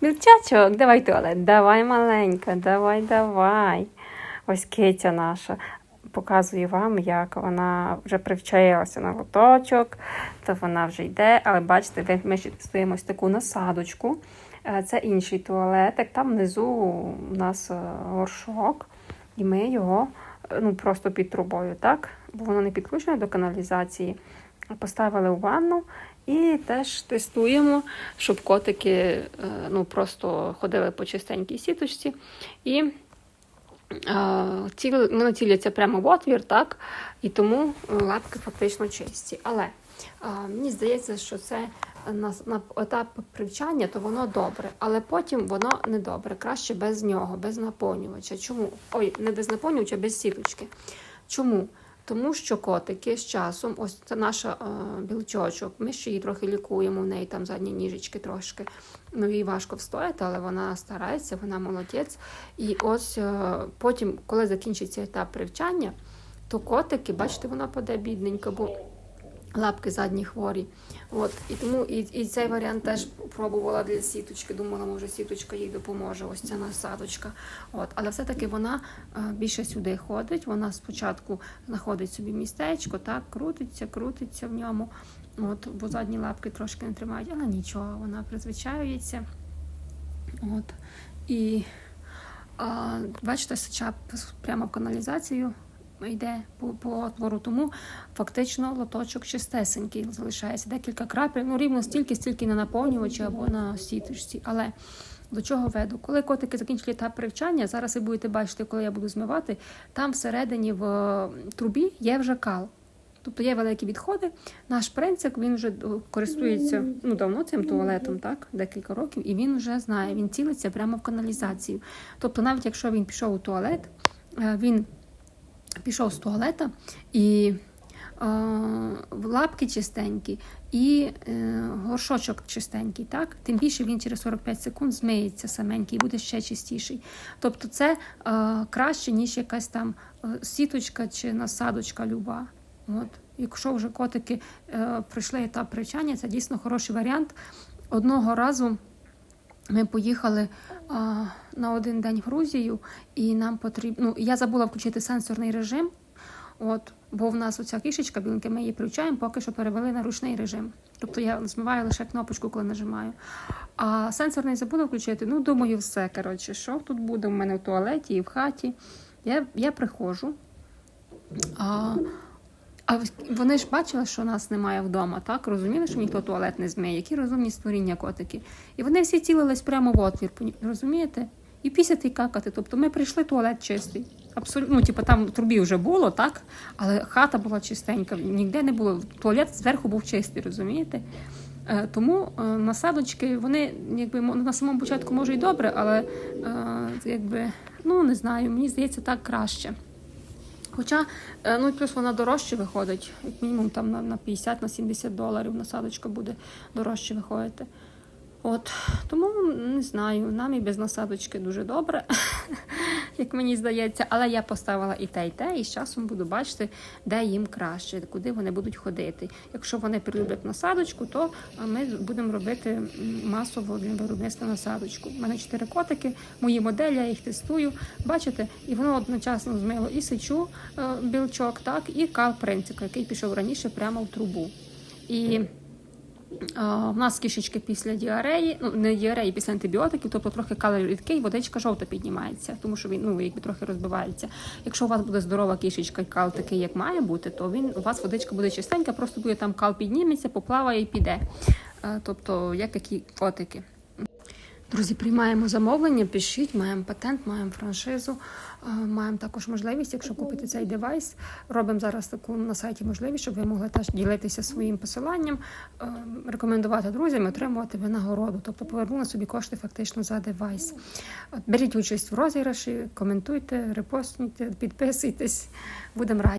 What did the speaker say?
Мілчачок, давай туалет. Давай маленька, давай, давай. Ось киця наша. Показую вам, як вона вже привчаїлася на лоточок, то вона вже йде. Але бачите, ми ще стоїмо ось таку насадочку. Е, Це інший туалетик. Там внизу у нас е, горшок, і ми його е, ну, просто під трубою, так? Бо воно не підключене до каналізації. Поставили у ванну і теж тестуємо, щоб котики е, ну, просто ходили по чистенькій сіточці. І е, вони ціляться прямо в отвір, так? І тому е, лапки фактично чисті. Але мені здається, що це на, етап привчання, то воно добре, але потім воно не добре. Краще без нього, без наповнювача. Чому? Ой, не без наповнювача, без сіточки. Чому? Тому що котики з часом, ось це наша е, білчочок, ми ще її трохи лікуємо, в неї там задні ніжечки трошки. Ну, їй важко встояти, але вона старається, вона молодець. І ось е, потім, коли закінчиться етап привчання, то котики, бачите, вона паде бідненько, бо лапки задні хворі. От, і тому і, і цей варіант теж пробувала для сіточки. Думала, може, сіточка їй допоможе, ось ця насадочка. От, але все-таки вона е, більше сюди ходить. Вона спочатку знаходить собі містечко, так, крутиться, крутиться в ньому. От, бо задні лапки трошки не тримають, але нічого, вона призвичаюється. От. І а, бачите, сича прямо в каналізацію йде по, по отвору, тому фактично лоточок чистесенький залишається. Декілька крапель, ну рівно стільки, стільки на наповнювачі або на сіточці. Але до чого веду? Коли котики закінчили етап привчання, зараз ви будете бачити, коли я буду змивати, там всередині в трубі є вже кал. Тобто є великі відходи. Наш принцип він вже користується ну, давно цим туалетом, так, декілька років, і він вже знає, він цілиться прямо в каналізацію. Тобто, навіть якщо він пішов у туалет, е, він пішов з туалета і е, лапки чистенькі, і е, горшочок чистенький, так? Тим більше він через 45 секунд змиється саменький і буде ще чистіший. Тобто це е, краще, ніж якась там е, сіточка чи насадочка люба. От. Якщо вже котики е, пройшли етап привчання, це дійсно хороший варіант. Одного разу ми поїхали а, на один день в Грузію, і нам потрібно. Ну, я забула включити сенсорний режим. От, бо в нас оця кішечка біленька, ми її привчаємо, поки що перевели на ручний режим. Тобто я змиваю лише кнопочку, коли нажимаю. А сенсорний забула включити. Ну, думаю, все. Коротше, що тут буде в мене в туалеті і в хаті. Я, я приходжу. А, а вони ж бачили, що нас немає вдома, так? Розуміли, що ніхто туалет не змиє, які розумні створіння котики. І вони всі цілились прямо в отвір, розумієте? І пісяти і какати. Тобто ми прийшли, туалет чистий. Абсолютно, ну, типу, там трубі вже було, так? Але хата була чистенька, ніде не було. Туалет зверху був чистий, розумієте? Е, Тому е, насадочки, вони якби на самому початку може і добре, але е, якби, ну не знаю, мені здається, так краще. Хоча, е, ну плюс вона дорожче виходить, як мінімум там на, на 50 на 70 доларів насадочка буде дорожче виходити. От, тому не знаю, нам і без насадочки дуже добре, як мені здається. Але я поставила і те, і те, і з часом буду бачити, де їм краще, куди вони будуть ходити. Якщо вони прилюблять насадочку, то ми будемо робити масово для виробництва насадочку. У мене чотири котики, мої моделі, я їх тестую. Бачите, і воно одночасно змило і сичу е, білчок, так, і кал принципа, який пішов раніше прямо в трубу. І в нас кішечки після діареї, ну не діареї, після антибіотиків, тобто трохи калорій рідкий, водичка жовта піднімається, тому що він ну якби трохи розбивається. Якщо у вас буде здорова кішечка кал такий, як має бути, то він у вас водичка буде чистенька, просто буде там кал підніметься, поплаває і піде. Е, Тобто, як такі котики. Друзі, приймаємо замовлення, пишіть, маємо патент, маємо франшизу, е, маємо також можливість, якщо купити цей девайс. Робимо зараз таку на сайті можливість, щоб ви могли теж ділитися своїм посиланням, е, рекомендувати друзям, отримувати винагороду. Тобто повернули собі кошти фактично за девайс. Беріть участь в розіграші, коментуйте, репостуйте, підписуйтесь. Будемо раді.